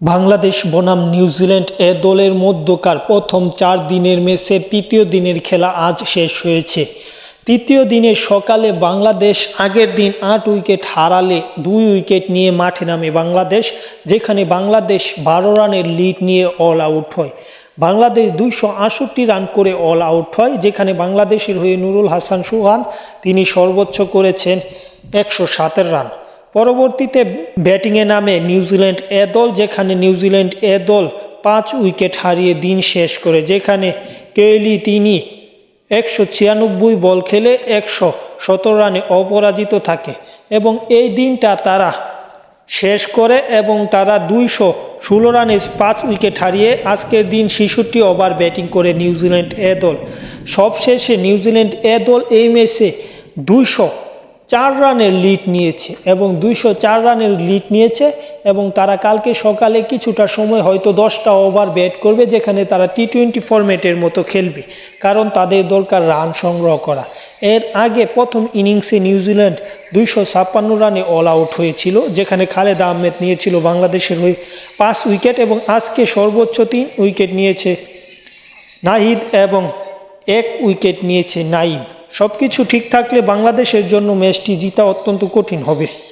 বাংলাদেশ বনাম নিউজিল্যান্ড এ দলের মধ্যকার প্রথম চার দিনের ম্যাচের তৃতীয় দিনের খেলা আজ শেষ হয়েছে। তৃতীয় দিনের সকালে বাংলাদেশ আগের দিন আট উইকেট হারালে দুই উইকেট নিয়ে মাঠে নামে বাংলাদেশ, যেখানে বাংলাদেশ বারো রানের লিড নিয়ে অল আউট হয়। বাংলাদেশ দুইশো আটষট্টি রান করে অল আউট হয়, যেখানে বাংলাদেশের হয়ে নুরুল হাসান সুহান, তিনি সর্বোচ্চ করেছেন একশো সাতের রান। পরবর্তীতে ব্যাটিংয়ে নামে নিউজিল্যান্ড এ দল, যেখানে নিউজিল্যান্ড এ দল পাঁচ উইকেট হারিয়ে দিন শেষ করে, যেখানে কেলি তিনি একশো ছিয়ানব্বই বল খেলে একশো সতেরো রানে অপরাজিত থাকে এবং এই দিনটা তারা শেষ করে এবং তারা দুইশো ষোলো রানে পাঁচ উইকেট হারিয়ে আজকের দিন ছেষট্টি ওভার ব্যাটিং করে নিউজিল্যান্ড এ দল। সবশেষে নিউজিল্যান্ড এ দল এই ম্যাচে দুইশো চার রানের লিড নিয়েছে এবং দুইশো চার রানের লিড নিয়েছে এবং তারা কালকে সকালে কিছুটা সময় হয়তো দশটা ওভার ব্যাট করবে যেখানে তারা টি টোয়েন্টি ফরম্যাটের মতো খেলবে, কারণ তাদের দরকার রান সংগ্রহ করা। এর আগে প্রথম ইনিংসে নিউজিল্যান্ড দুইশো ছাপ্পান্ন রানে অল আউট হয়েছিল, যেখানে খালেদ আহমেদ নিয়েছিল বাংলাদেশের হয়ে পাঁচ উইকেট এবং আজকে সর্বোচ্চ তিন উইকেট নিয়েছে নাহিদ এবং এক উইকেট নিয়েছে নাইম সব কিছু ঠিক থাকলে বাংলাদেশের জন্য ম্যাচটি জিতা অত্যন্ত কঠিন হবে।